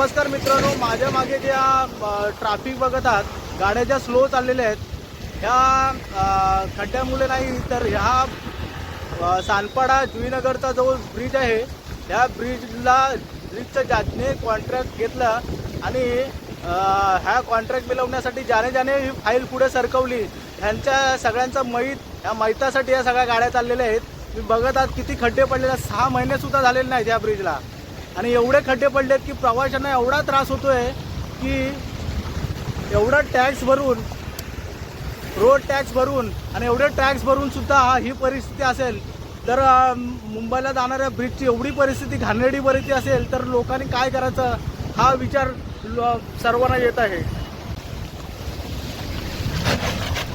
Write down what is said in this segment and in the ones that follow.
नमस्कार मित्रांनो माझ्या मागे ज्या ट्रॅफिक बघत आहात गाड्या ज्या स्लो चाललेल्या आहेत ह्या खड्ड्यामुळे नाही तर ह्या सानपाडा जुईनगरचा जो ब्रिज आहे ह्या ब्रिजला ब्रिजचं जाने कॉन्ट्रॅक्ट घेतला आणि ह्या कॉन्ट्रॅक्ट मिळवण्यासाठी ज्याने ज्याने ही फाईल पुढे सरकवली ह्यांच्या सगळ्यांचा मैत ह्या मैतासाठी या सगळ्या गाड्या चाललेल्या आहेत. मी बघत आहात किती खड्डे पडलेले सहा महिनेसुद्धा झालेले नाहीत ह्या ब्रिजला आणि एवढे खड्डे पडलेत की प्रवाशांना एवढा त्रास होतोय की एवढा टॅक्स भरून रोड टॅक्स भरून आणि एवढे टॅक्स भरून सुद्धा हा ही परिस्थिती असेल तर मुंबईला जाणाऱ्या ब्रिजची एवढी परिस्थिती घाणेरडी परिस्थिती असेल तर लोकांनी काय करायचं हा विचार ल- सर्वांना येत आहे.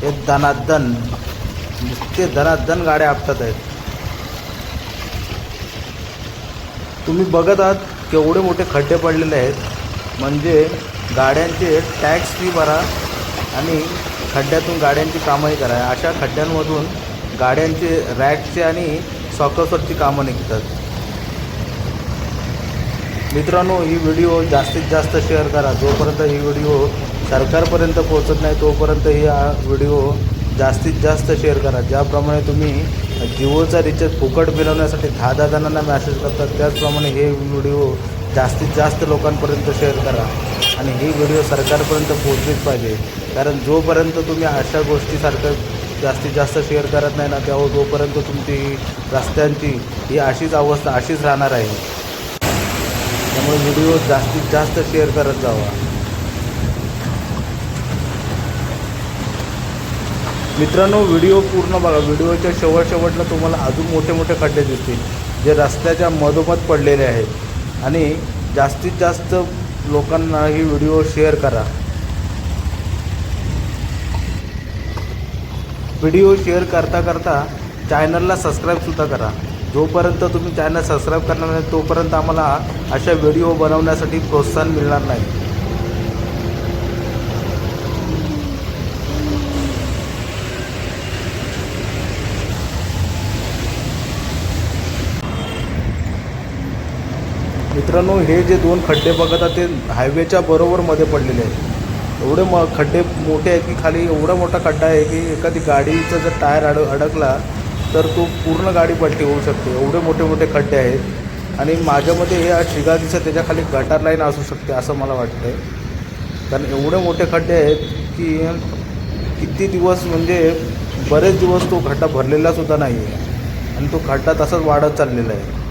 हे धनादन नुसते धनादन गाड्या आपटत आहेत. तुम्ही बघत आहात केवढे मोठे खड्डे पडलेले आहेत. म्हणजे गाड्यांचे टॅक्स फी भरा आणि खड्ड्यातून गाड्यांची कामंही करा. अशा खड्ड्यांमधून गाड्यांचे रॅकचे आणि सॉकर्सवरची कामं निघतात. मित्रांनो ही व्हिडिओ जास्तीत जास्त शेअर करा. जोपर्यंत ही व्हिडिओ सरकारपर्यंत पोहोचत नाही तोपर्यंत ही व्हिडिओ जास्तीत जास्त शेअर करा. ज्याप्रमाणे तुम्ही जिओचा रिचार्ज फुकट मिळवण्यासाठी दहा दहा जणांना मॅसेज करतात. त्याचप्रमाणे हे व्हिडिओ जास्तीत जास्त लोकांपर्यंत शेअर करा. आणि ही व्हिडिओ सरकारपर्यंत पोहोचलीच पाहिजे. कारण जोपर्यंत तुम्ही अशा गोष्टीसारखं जास्तीत जास्त शेअर करत नाही ना तेव्हा जोपर्यंत तुमची रस्त्यांची ही अशीच अवस्था अशीच राहणार आहे. त्यामुळे व्हिडिओ जास्तीत जास्त शेअर करत जावा. मित्रांनो व्हिडिओ पूर्ण बघा. व्हिडिओच्या शेवट शेवटला तुम्हाला अजून मोठे मोठे खड्डे दिसतील जे रस्त्याच्या मधोमध पडलेले आहेत. आणि जास्तीत जास्त लोकांना ही व्हिडिओ शेअर करा. व्हिडिओ शेअर करता करता चॅनलला सबस्क्राईबसुद्धा करा. जोपर्यंत तुम्ही चॅनल सबस्क्राईब करणार नाही तोपर्यंत आम्हाला अशा व्हिडिओ बनवण्यासाठी प्रोत्साहन मिळणार नाही. मित्रांनो हे जे दोन खड्डे बघत आहात ते हायवेच्या बरोबर मध्ये पडलेले आहेत. एवढे म खड्डे मोठे आहेत की खाली एवढा मोठा खड्डा आहे की एखादी गाडीचा जर टायर अड अडकला तर तो पूर्ण गाडी पलटी होऊ शकते. एवढे मोठे मोठे खड्डे आहेत. आणि माझ्यामध्ये हे आज शिगा दिसत त्याच्याखाली गटार लाईन असू शकते असं मला वाटतं आहे कारण एवढे मोठे खड्डे आहेत की किती दिवस म्हणजे बरेच दिवस तो खड्डा भरलेला सुद्धा नाही आहे आणि तो खड्डा तसाच वाढत चाललेला आहे.